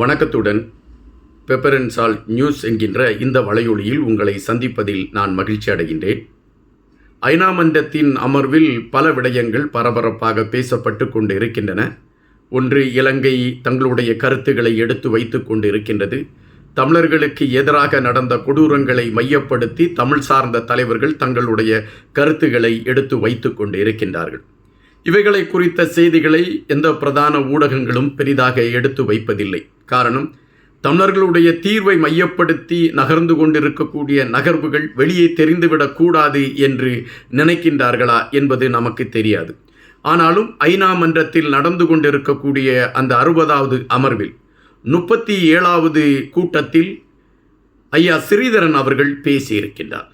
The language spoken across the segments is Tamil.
வணக்கத்துடன் பெப்பரன்சால் நியூஸ் என்கின்ற இந்த வலையொலியில் உங்களை சந்திப்பதில் நான் மகிழ்ச்சி அடைகின்றேன். ஐநா மன்றத்தின் அமர்வில் பல விடயங்கள் பரபரப்பாக பேசப்பட்டு கொண்டு இருக்கின்றன ஒன்று இலங்கை தங்களுடைய கருத்துக்களை எடுத்து வைத்து கொண்டு இருக்கின்றது தமிழர்களுக்கு எதிராக நடந்த கொடூரங்களை மையப்படுத்தி தமிழ் சார்ந்த தலைவர்கள் தங்களுடைய கருத்துக்களை எடுத்து வைத்து கொண்டு இருக்கின்றார்கள் இவைகளை குறித்த செய்திகளை எந்த பிரதான ஊடகங்களும் பெரிதாக எடுத்து வைப்பதில்லை. காரணம் தமிழர்களுடைய தீர்வை மையப்படுத்தி நகர்ந்து கொண்டிருக்கக்கூடிய நகர்வுகள் வெளியே தெரிந்துவிடக்கூடாது என்று நினைக்கின்றார்களா என்பது நமக்கு தெரியாது. ஆனாலும் ஐநா மன்றத்தில் நடந்து கொண்டிருக்கக்கூடிய அந்த அறுபதாவது அமர்வில் முப்பத்தி ஏழாவது கூட்டத்தில் ஐயா ஸ்ரீதரன் அவர்கள் பேசியிருக்கின்றார்.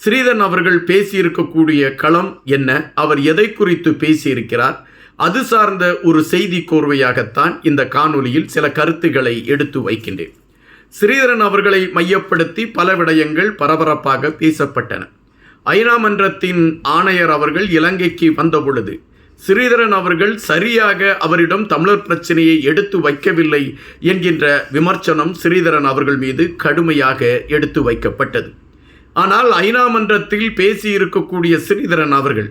ஸ்ரீதரன் அவர்கள் பேசியிருக்கக்கூடிய களம் என்ன? அவர் எதை குறித்து பேசியிருக்கிறார்? அது சார்ந்த ஒரு செய்தி கோர்வையாகத்தான் இந்த காணொலியில் சில கருத்துக்களை எடுத்து வைக்கின்றேன். ஸ்ரீதரன் அவர்களை மையப்படுத்தி பல விடயங்கள் பரபரப்பாக பேசப்பட்டன. ஐநா மன்றத்தின் ஆணையர் அவர்கள் இலங்கைக்கு வந்தபொழுது ஸ்ரீதரன் அவர்கள் சரியாக அவரிடம் தமிழர் பிரச்சனையை எடுத்து வைக்கவில்லை என்கின்ற விமர்சனம் ஸ்ரீதரன் அவர்கள் மீது கடுமையாக எடுத்து வைக்கப்பட்டது. ஆனால் ஐநா மன்றத்தில் பேசியிருக்கக்கூடிய ஸ்ரீதரன் அவர்கள்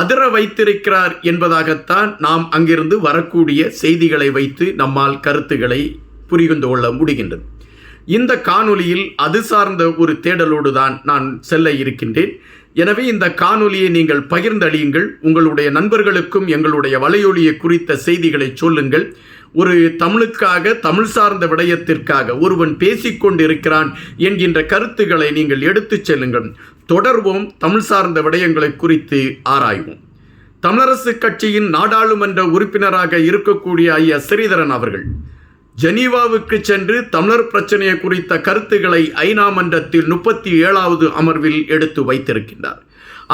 அதிர வைத்திருக்கிறார் என்பதாகத்தான் நாம் அங்கிருந்து வரக்கூடிய செய்திகளை வைத்து நம்மால் கருத்துக்களை புரிந்து கொள்ள முடிகின்றது. இந்த காணொலியில் அது சார்ந்த ஒரு தேடலோடு தான் நான் செல்ல இருக்கின்றேன். எனவே இந்த காணொலியை நீங்கள் பகிர்ந்தளியுங்கள். உங்களுடைய நண்பர்களுக்கும் எங்களுடைய வலையொலியை குறித்த செய்திகளை சொல்லுங்கள். ஒரு தமிழுக்காக தமிழ் சார்ந்த விடயத்திற்காக ஒருவன் பேசிக்கொண்டிருக்கிறான் என்கின்ற கருத்துக்களை நீங்கள் எடுத்துச் செல்லுங்கள். தொடர்வோம் தமிழ் சார்ந்த விடயங்களை குறித்து ஆராய்வோம். தமிழரசு கட்சியின் நாடாளுமன்ற உறுப்பினராக இருக்கக்கூடிய ஐயா ஸ்ரீதரன் அவர்கள் ஜெனீவாவுக்கு சென்று தமிழர் பிரச்சனையை குறித்த கருத்துக்களை ஐநா மன்றத்தில் முப்பத்தி ஏழாவது அமர்வில் எடுத்து வைத்திருக்கின்றார்.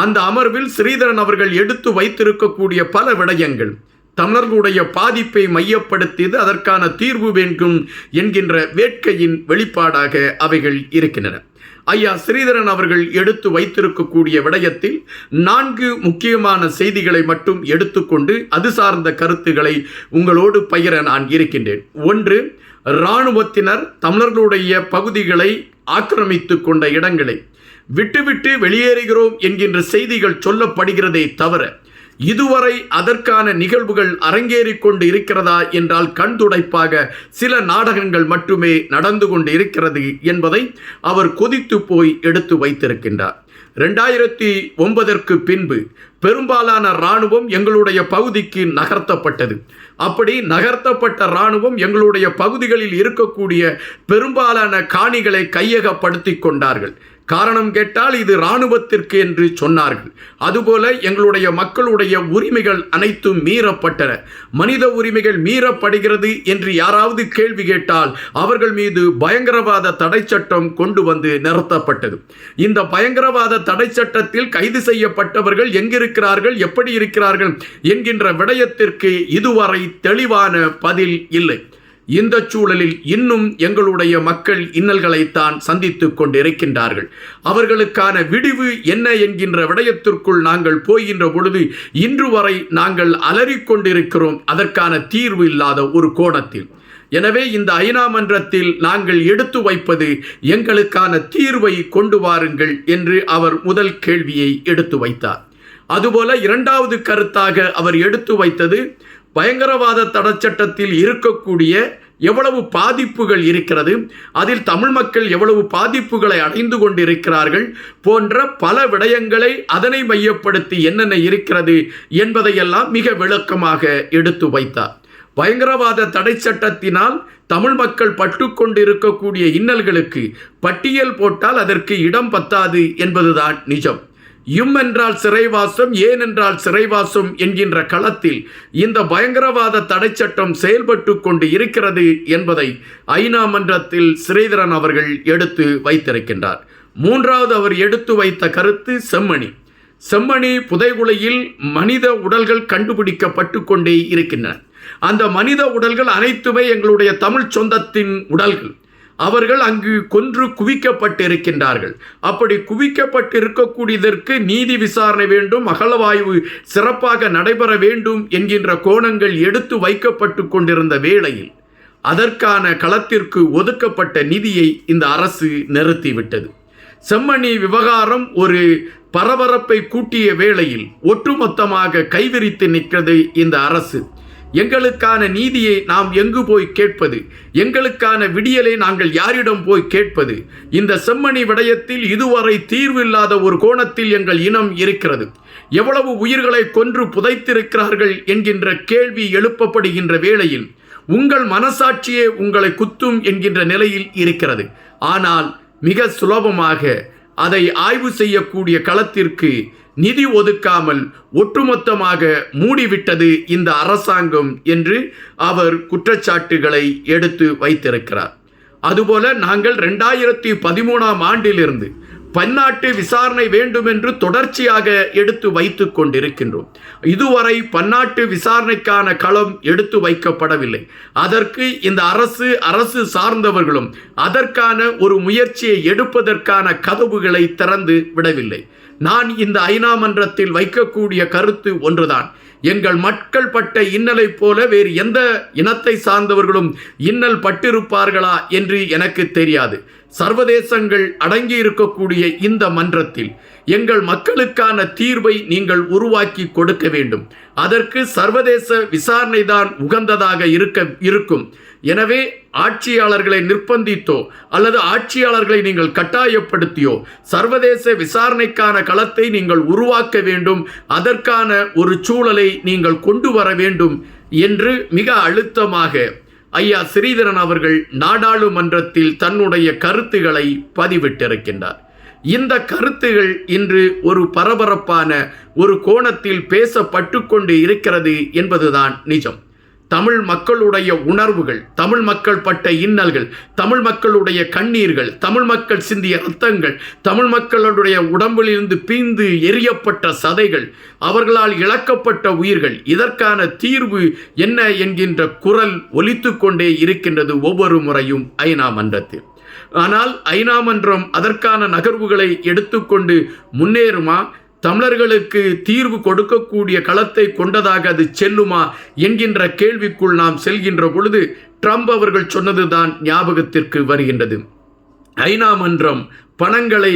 அந்த அமர்வில் ஸ்ரீதரன் அவர்கள் எடுத்து வைத்திருக்கக்கூடிய பல விடயங்கள் தமிழர்களுடைய பாதிப்பை மையப்படுத்தியது அதற்கான தீர்வு வேண்டும் என்கின்ற வேட்கையின் வெளிப்பாடாக அவைகள் இருக்கின்றன. ஐயா ஸ்ரீதரன் அவர்கள் எடுத்து வைத்திருக்கக்கூடிய விடயத்தில் நான்கு முக்கியமான செய்திகளை மட்டும் எடுத்துக்கொண்டு அது சார்ந்த கருத்துக்களை உங்களோடு பகிர நான் இருக்கின்றேன். ஒன்று இராணுவத்தினர் தமிழர்களுடைய பகுதிகளை ஆக்கிரமித்து கொண்ட இடங்களை விட்டுவிட்டு வெளியேறுகிறோம் என்கின்ற செய்திகள் சொல்லப்படுகிறதே தவிர இதுவரை அதற்கான நிகழ்வுகள் அரங்கேறிக் கொண்டு இருக்கிறதா என்றால் கண்துடைப்பாக சில நாடகங்கள் மட்டுமே நடந்து கொண்டு இருக்கிறது என்பதை அவர் கொதித்து போய் எடுத்து வைத்திருக்கின்றார். ரெண்டாயிரத்தி ஒன்பதற்கு பின்பு பெரும்பாலான இராணுவம் எங்களுடைய பகுதிக்கு நகர்த்தப்பட்டது. அப்படி நகர்த்தப்பட்ட இராணுவம் எங்களுடைய பகுதிகளில் இருக்கக்கூடிய பெரும்பாலான காணிகளை கையகப்படுத்தி கொண்டார்கள். காரணம் கேட்டால் இது இராணுவத்திற்கு என்று சொன்னார்கள். அதுபோல எங்களுடைய மக்களுடைய உரிமைகள் அனைத்தும் மீறப்பட்டன. மனித உரிமைகள் மீறப்படுகிறது என்று யாராவது கேள்வி கேட்டால் அவர்கள் மீது பயங்கரவாத தடை சட்டம் கொண்டு வந்து நிறுத்தப்பட்டது. இந்த பயங்கரவாத தடை சட்டத்தில் கைது செய்யப்பட்டவர்கள் எங்கிருக்கிறார்கள் எப்படி இருக்கிறார்கள் என்கின்ற விடயத்திற்கு இதுவரை தெளிவான பதில் இல்லை. இந்த சூழலில் இன்னும் எங்களுடைய மக்கள் இன்னல்களைத்தான் சந்தித்துக் கொண்டிருக்கின்றார்கள். அவர்களுக்கான விடிவு என்ன என்கின்ற விடயத்திற்குள் நாங்கள் போகின்ற பொழுது இன்று வரை நாங்கள் அலறிக்கொண்டிருக்கிறோம். அதற்கான தீர்வு இல்லாத ஒரு கோணத்தில். எனவே இந்த ஐநா மன்றத்தில் நாங்கள் எடுத்து வைப்பது எங்களுக்கான தீர்வை கொண்டு வாருங்கள் என்று அவர் முதல் கேள்வியை எடுத்து வைத்தார். அதுபோல இரண்டாவது கருத்தாக அவர் எடுத்து வைத்தது பயங்கரவாத தடச்சட்டத்தில் இருக்கக்கூடிய எவ்வளவு பாதிப்புகள் இருக்கிறது? அதில் தமிழ் மக்கள் எவ்வளவு பாதிப்புகளை அடைந்து கொண்டிருக்கிறார்கள்? போன்ற பல விடயங்களை அதனை மையப்படுத்தி என்னென்ன இருக்கிறது என்பதையெல்லாம் மிக விளக்கமாக எடுத்து வைத்தார். பயங்கரவாத தடை சட்டத்தினால் தமிழ் மக்கள் பட்டுக்கொண்டிருக்கக்கூடிய இன்னல்களுக்கு பட்டியல் போட்டால் அதற்கு இடம் பத்தாது என்பதுதான் நிஜம். யும் என்றால் சிறைவாசம் ஏன் என்றால் சிறைவாசம் என்கின்ற களத்தில் இந்த பயங்கரவாத தடை சட்டம் செயல்பட்டு கொண்டு இருக்கிறது என்பதை ஐநா மன்றத்தில் ஸ்ரீதரன் அவர்கள் எடுத்து வைத்திருக்கின்றார். மூன்றாவது அவர் எடுத்து வைத்த கருத்து செம்மணி. செம்மணி புதைகுலையில் மனித உடல்கள் கண்டுபிடிக்கப்பட்டு கொண்டே இருக்கின்றன. அந்த மனித உடல்கள் அனைத்துமே எங்களுடைய தமிழ் சொந்தத்தின் உடல்கள். அவர்கள் அங்கு கொன்று குவிக்கப்பட்டிருக்கின்றார்கள். அப்படி குவிக்கப்பட்டிருக்கக்கூடியதற்கு நீதி விசாரணை வேண்டும் அகலவாய்வு சிறப்பாக நடைபெற வேண்டும் என்கின்ற கோணங்கள் எடுத்து வைக்கப்பட்டு கொண்டிருந்த வேளையில் அதற்கான களத்திற்கு ஒதுக்கப்பட்ட நிதியை இந்த அரசு நிறுத்திவிட்டது. செம்மணி விவகாரம் ஒரு பரபரப்பை கூட்டிய வேளையில் ஒட்டுமொத்தமாக கைவிரித்து நிற்கிறது இந்த அரசு. எங்களுக்கான நீதியை நாம் எங்கு போய் கேட்பது? எங்களுக்கான விடியலை நாங்கள் யாரிடம் போய் கேட்பது? இந்த செம்மணி விடயத்தில் இதுவரை தீர்வு இல்லாத ஒரு கோணத்தில் எங்கள் இனம் இருக்கிறது. எவ்வளவு உயிர்களை கொன்று புதைத்திருக்கிறார்கள் என்கின்ற கேள்வி எழுப்பப்படுகின்ற வேளையில் உங்கள் மனசாட்சியே உங்களை குத்தும் என்கின்ற நிலையில் இருக்கிறது. ஆனால் மிக சுலபமாக அதை ஆய்வு செய்யக்கூடிய களத்திற்கு நிதி ஒதுக்காமல் ஒட்டுமொத்தமாக மூடிவிட்டது இந்த அரசாங்கம் என்று அவர் குற்றச்சாட்டுகளை எடுத்து வைத்திருக்கிறார். அதுபோல நாங்கள் ரெண்டாயிரத்தி பதிமூணாம் ஆண்டிலிருந்து பன்னாட்டு விசாரணை வேண்டும் என்று தொடர்ச்சியாக எடுத்து வைத்து கொண்டிருக்கின்றோம். இதுவரை பன்னாட்டு விசாரணைக்கான களம் எடுத்து வைக்கப்படவில்லை. அதற்கு இந்த அரசு அரசு சார்ந்தவர்களும் அதற்கான ஒரு முயற்சியை எடுப்பதற்கான கதவுகளை திறந்து விடவில்லை. நான் இந்த ஐநா மன்றத்தில் வைக்கக்கூடிய கருத்து ஒன்றுதான். எங்கள் மக்கள் பட்ட இன்னலை போல வேறு எந்த இனத்தை சார்ந்தவர்களும் இன்னல் பட்டிருப்பார்களா என்று எனக்கு தெரியாது. சர்வதேசங்கள் அடங்கி இருக்கக்கூடிய இந்த மன்றத்தில் எங்கள் மக்களுக்கான தீர்வை நீங்கள் உருவாக்கி கொடுக்க வேண்டும். அதற்கு சர்வதேச விசாரணை தான் உகந்ததாக இருக்க இருக்கும். எனவே ஆட்சியாளர்களை நிர்பந்தித்தோ அல்லது ஆட்சியாளர்களை நீங்கள் கட்டாயப்படுத்தியோ சர்வதேச விசாரணைக்கான களத்தை நீங்கள் உருவாக்க வேண்டும் அதற்கான ஒரு சூழலை நீங்கள் கொண்டு வர வேண்டும் என்று மிக அழுத்தமாக ஐயா ஸ்ரீதரன் அவர்கள் நாடாளுமன்றத்தில் தன்னுடைய கருத்துக்களை பதிவிட்டிருக்கின்றார். இந்த கருத்துகள் இன்று ஒரு பரபரப்பான ஒரு கோணத்தில் பேசப்பட்டு கொண்டு இருக்கிறது என்பதுதான் நிஜம். தமிழ் மக்களுடைய உணர்வுகள் தமிழ் மக்கள் பட்ட இன்னல்கள் தமிழ் மக்களுடைய கண்ணீர்கள் தமிழ் மக்கள் சிந்திய ரத்தங்கள் தமிழ் மக்களுடைய உடம்பிலிருந்து பீந்து எரியப்பட்ட சதைகள் அவர்களால் இழக்கப்பட்ட உயிர்கள் இதற்கான தீர்வு என்ன என்கின்ற குரல் ஒலித்து கொண்டே இருக்கின்றது ஒவ்வொரு முறையும் ஐநா மன்றத்தில். ஆனால் ஐநா மன்றம் அதற்கான நகர்வுகளை எடுத்துக்கொண்டு முன்னேறுமா? தமிழர்களுக்கு தீர்வு கொடுக்கக்கூடிய களத்தை கொண்டதாக அது செல்லுமா என்கின்ற கேள்விக்குள் நாம் செல்கின்ற பொழுது ட்ரம்ப் அவர்கள் சொன்னதுதான் ஞாபகத்திற்கு வருகின்றது. ஐநா மன்றம் பணங்களை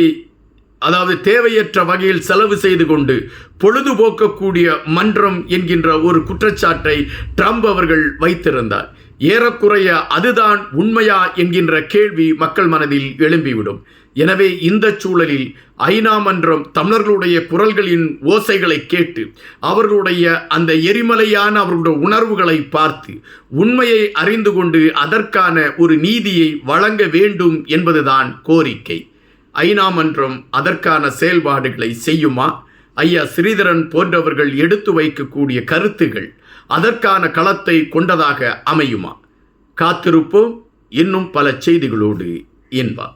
அதாவது தேவையற்ற வகையில் செலவு செய்து கொண்டு பொழுதுபோக்கக்கூடிய மன்றம் என்கின்ற ஒரு குற்றச்சாட்டை ட்ரம்ப் அவர்கள் வைத்திருந்தார். ஏறக்குறைய அதுதான் உண்மையா என்கின்ற கேள்வி மக்கள் மனதில் எழும்பிவிடும். எனவே இந்த சூழலில் ஐநா மன்றம் தமிழர்களுடைய குரல்களின் ஓசைகளை கேட்டு அவர்களுடைய அந்த எரிமலையான அவர்களுடைய உணர்வுகளை பார்த்து உண்மையை அறிந்து கொண்டு அதற்கான ஒரு நீதியை வழங்க வேண்டும் என்பதுதான் கோரிக்கை. ஐநா மன்றம் அதற்கான செயல்பாடுகளை செய்யுமா? ஐயா ஸ்ரீதரன் போன்றவர்கள் எடுத்து வைக்கக்கூடிய கருத்துகள் அதற்கான களத்தை கொண்டதாக அமையுமா? காத்திருப்போம். இன்னும் பல செய்திகளோடு என்பார்